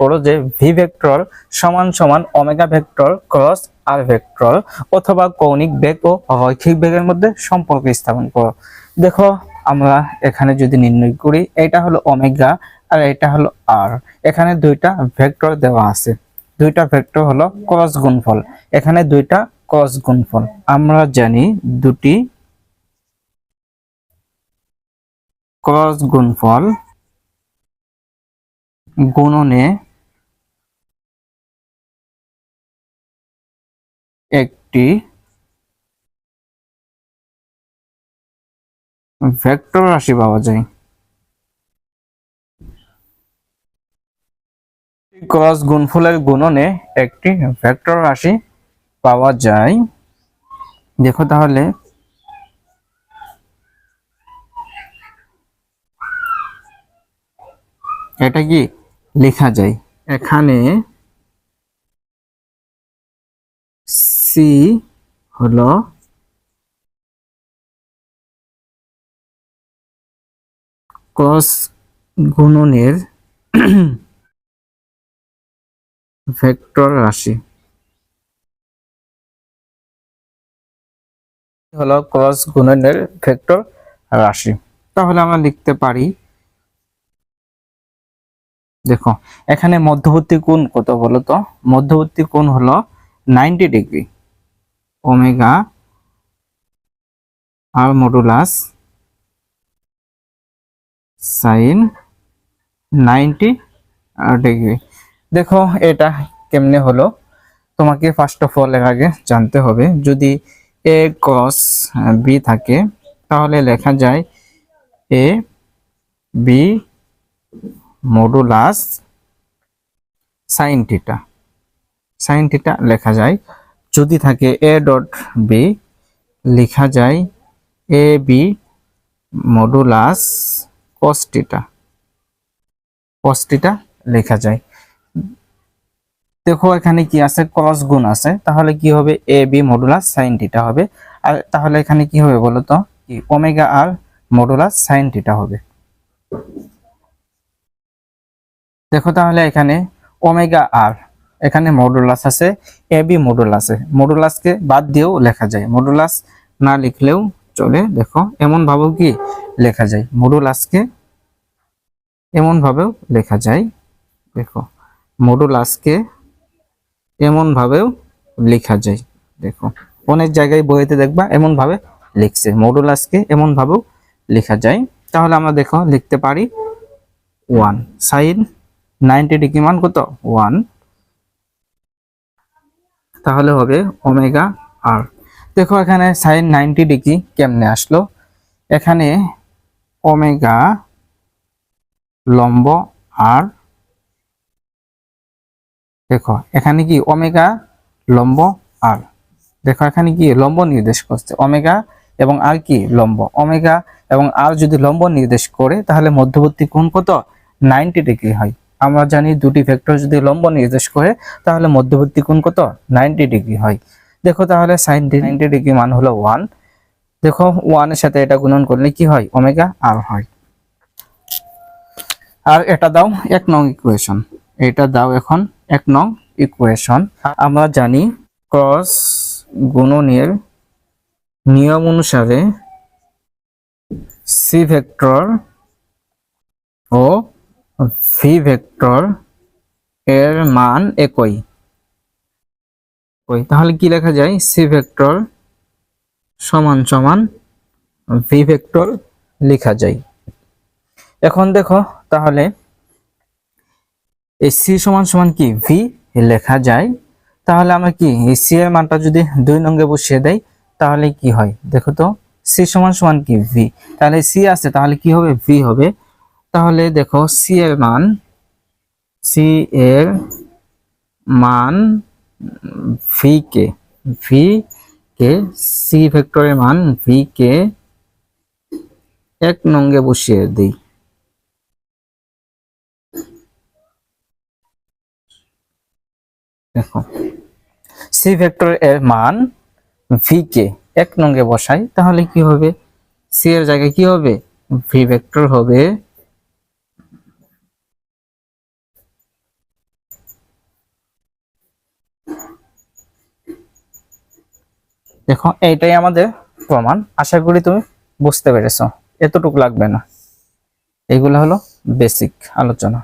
করো যে V vector সমান সমান omega vector cross r vector অথবা কৌণিক বেগ ও রৈখিক বেগের মধ্যে সম্পর্ক স্থাপন করো। দেখো, আমরা এখানে যদি নির্ণয় করি, এটা হলো ওমেগা আর এটা হলো আর এখানে দুইটা ভেক্টর দেওয়া আছে। দুইটা ভেক্টর হলো ক্রস গুণফল। এখানে দুইটা ক্রস গুণফল। আমরা জানি দুটি ক্রস গুণফল গুণনে একটি ভেক্টর রাশি পাওয়া যায়। ক্রস গুণফলের গুণনে একটি ভেক্টর রাশি পাওয়া যায়। দেখো তাহলে। এটা কি? লেখা যায়। এখানে সি হলো ক্রস গুণনের ভেক্টর রাশি। হলো ক্রস গুণনের ভেক্টর রাশি। তাহলে আমরা লিখতে পারি দেখো, এখানে মধ্যবর্তী কোণ কত বলো তো? মধ্যবর্তী কোণ হলো ninety degree omega r modulus sine ninety degree দেখো, এটা কেমনে হলো? তোমাকে ফার্স্ট অফ অল এর আগে জানতে হবে, যদি এ ক্রস বি থাকে, তাহলে লেখা যায় A B modulus sine theta sine theta লেখা যায়, যদি থাকে এ ডট বি লেখা যায় A B modulus cos theta cos theta লেখা যায়। দেখো এখানে কি আছে ক্রস গুণ আছে, তাহলে কি হবে A B modulus sine theta হবে। আর তাহলে এখানে কি হবে বলো তো কি omega r modulus sine theta হবে। দেখো তাহলে এখানে ওমেগা আর এখানে মডুলাস আছে এ বি মডুলাস আছে মডুলাসকে বাদ দিয়েও লেখা যায়। মডুলাস না লিখলেও চলে। দেখো, এমন ভাবেও কি লেখা যায়? মডুলাসকে এমন ভাবেও লেখা যায়। দেখো মডুলাসকে এমন ভাবেও লেখা যায়। দেখো, অনেক জায়গায় বইতে দেখবা এমন ভাবে লিখছে। মডুলাসকে এমন ভাবেও লেখা যায়। তাহলে আমরা দেখো, লিখতে পারি ওয়ান সাইন নাইনটি ডিগ্রি মান কত? ওয়ান। তাহলে হবে ওমেগা আর। দেখো এখানে সাইন নাইনটি ডিগ্রি কেমনে আসলো? এখানে ওমেগা লম্ব আর দেখো, এখানে কি ওমেগা লম্ব আর? দেখো, এখানে কি লম্ব নির্দেশ করছে, ওমেগা এবং আর কি লম্ব? ওমেগা এবং আর যদি লম্ব নির্দেশ করে, তাহলে মধ্যবর্তী কোণ কত? নাইনটি ডিগ্রি হয়। আমরা জানি দুটি ভেক্টর যদি লম্ব নির্দেশ করে, তাহলে মধ্যবর্তী কোণ কত? নাইনটি ডিগ্রি হয়। দেখো তাহলে সাইন নাইনটি ডিগ্রি মান হলো ওয়ান দেখো ওয়ানের সাথে এটা গুণন করলে কি হয়? ওমেগা আর হয়। আর এটা দাও এক নং ইকুয়েশন এটা দাও এখন এক নং ইকুয়েশন আমরা জানি ক্রস গুণনের নিয়ম অনুসারে সি ভেক্টর ও ভি ভেক্টর এর মান একই। তাহলে কি লেখা যায়? সি ভেক্টর সমান সমান ভি ভেক্টর লেখা যায়। এখন দেখো, তাহলে এই সি সমান সমান কি? ভি লেখা যায়। তাহলে আমরা কি, এই সি এর মানটা যদি দুই নঙ্গে বসিয়ে দেই, তাহলে কি হয়? দেখো তো সি সমান সমান কি? ভি তাহলে সি আছে, তাহলে কি হবে? ভি হবে তাহলে দেখো সি এর মান সি এর মান ভি কে ভি কে সি ভেক্টরের মান ভি কে এক নঙ্গে বসিয়ে দিই। দেখো সি ভেক্টর এর মান ভি কে এক নঙ্গে বসাই, তাহলে কি হবে? সি এর জায়গায় কি হবে? ভি ভেক্টর হবে দেখো, এইটাই আমাদের প্রমাণ। আশা করি তুমি বুঝতে পেরেছ। এতটুকু লাগবে না। এগুলো হলো বেসিক আলোচনা।